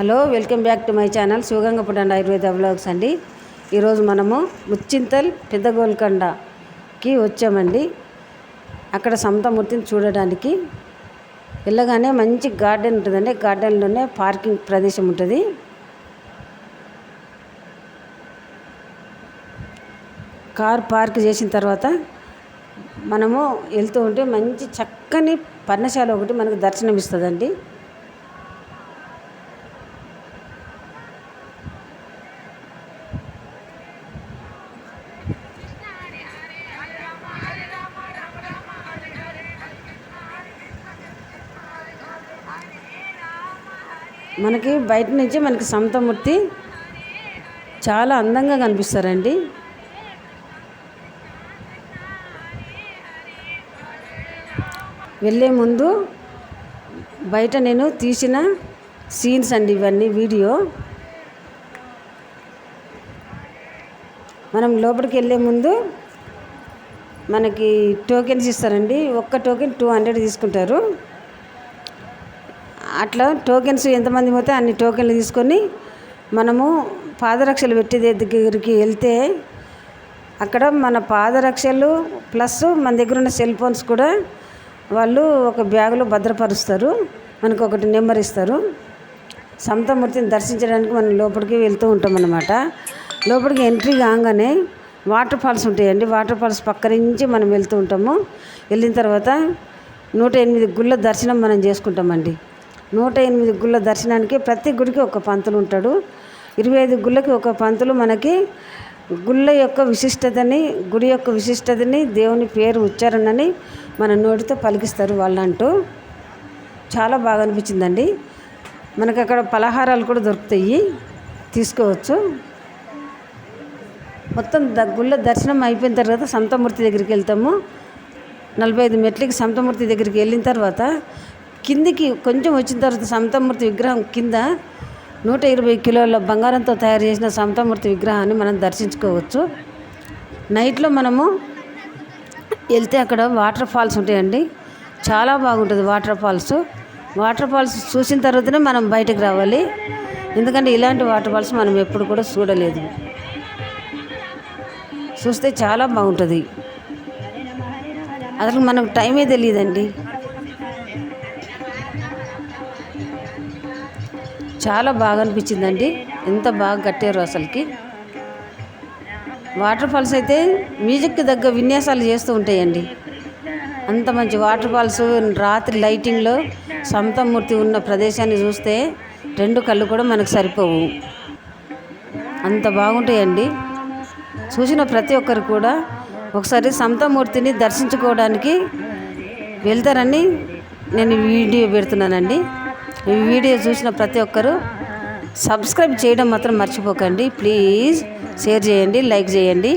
Hello welcome back to my channel శివగంగపుడు and Ayurveda blogs అండి. ఈరోజు మనము ముచ్చింతల్ పెద్ద గోల్కొండకి వచ్చామండి. అక్కడ సమతమూర్తిని చూడడానికి వెళ్ళగానే మంచి గార్డెన్ ఉంటుందండి. గార్డెన్లోనే పార్కింగ్ ప్రదేశం ఉంటుంది. కార్ పార్క్ చేసిన తర్వాత మనము వెళ్తూ ఉంటే మంచి చక్కని పర్ణశాల ఒకటి మనకు దర్శనం మనకి బయట నుంచి మనకి సమతమూర్తి చాలా అందంగా కనిపిస్తారండి. వెళ్ళే ముందు బయట నేను తీసిన సీన్స్ అండి ఇవన్నీ వీడియో. మనం లోపలికి వెళ్ళే ముందు మనకి టోకెన్స్ ఇస్తారండి. ఒక్క టోకెన్ టూ హండ్రెడ్ తీసుకుంటారు. అట్లా టోకెన్స్ ఎంతమంది పోతే అన్ని టోకెన్లు తీసుకొని మనము పాదరక్షలు పెట్టే దగ్గరికి వెళ్తే అక్కడ మన పాదరక్షలు ప్లస్ మన దగ్గర ఉన్న సెల్ ఫోన్స్ కూడా వాళ్ళు ఒక బ్యాగులో భద్రపరుస్తారు. మనకు ఒకటి నెంబర్ ఇస్తారు. సమతమూర్తిని దర్శించడానికి మనం లోపలికి వెళ్తూ ఉంటాం అన్నమాట. లోపలికి ఎంట్రీ కాగానే వాటర్ ఫాల్స్ ఉంటాయండి. వాటర్ ఫాల్స్ పక్క నుంచి మనం వెళ్తూ ఉంటాము. వెళ్ళిన తర్వాత నూట ఎనిమిది గుళ్ళ దర్శనం మనం చేసుకుంటామండి. నూట ఎనిమిది గుళ్ళ దర్శనానికి ప్రతి గుడికి ఒక పంతులు ఉంటాడు. ఇరవై ఐదు గుళ్ళకి ఒక పంతులు మనకి గుళ్ళ యొక్క విశిష్టతని గుడి యొక్క విశిష్టతని దేవుని పేరు ఉచ్చారణని మన నోటితో పలికిస్తారు వాళ్ళంటూ. చాలా బాగా అనిపించిందండి. మనకు అక్కడ పలహారాలు కూడా దొరుకుతాయి. తీసుకోవచ్చు. మొత్తం ద గుళ్ళ దర్శనం అయిపోయిన తర్వాత సంతమూర్తి దగ్గరికి వెళ్తాము. నలభై ఐదు మెట్లకి సంతమూర్తి దగ్గరికి వెళ్ళిన తర్వాత కిందికి కొంచెం వచ్చిన తర్వాత సమతమూర్తి విగ్రహం కింద నూట ఇరవై కిలోల బంగారంతో తయారు చేసిన సమతమూర్తి విగ్రహాన్ని మనం దర్శించుకోవచ్చు. నైట్లో మనము వెళ్తే అక్కడ వాటర్ ఫాల్స్ ఉంటాయండి. చాలా బాగుంటుంది వాటర్ ఫాల్స్. వాటర్ ఫాల్స్ చూసిన తర్వాతనే మనం బయటకు రావాలి. ఎందుకంటే ఇలాంటి వాటర్ ఫాల్స్ మనం ఎప్పుడు కూడా చూడలేదు. చూస్తే చాలా బాగుంటుంది. అసలు మనకు టైమే తెలియదండి. చాలా బాగా అనిపించిందండి. ఎంత బాగా కట్టారు అసలుకి. వాటర్ ఫాల్స్ అయితే మ్యూజిక్కి తగ్గ విన్యాసాలు చేస్తూ ఉంటాయండి. అంత మంచి వాటర్ ఫాల్స్ రాత్రి లైటింగ్లో సమతమూర్తి ఉన్న ప్రదేశాన్ని చూస్తే రెండు కళ్ళు కూడా మనకు సరిపోవు. అంత బాగుంటాయండి. చూసిన ప్రతి ఒక్కరు కూడా ఒకసారి సమతమూర్తిని దర్శించుకోవడానికి వెళ్తారని నేను వీడియో పెడుతున్నానండి. ఈ వీడియో చూసిన ప్రతి ఒక్కరూ సబ్స్క్రైబ్ చేయడం మాత్రం మర్చిపోకండి. ప్లీజ్ షేర్ చేయండి లైక్ చేయండి.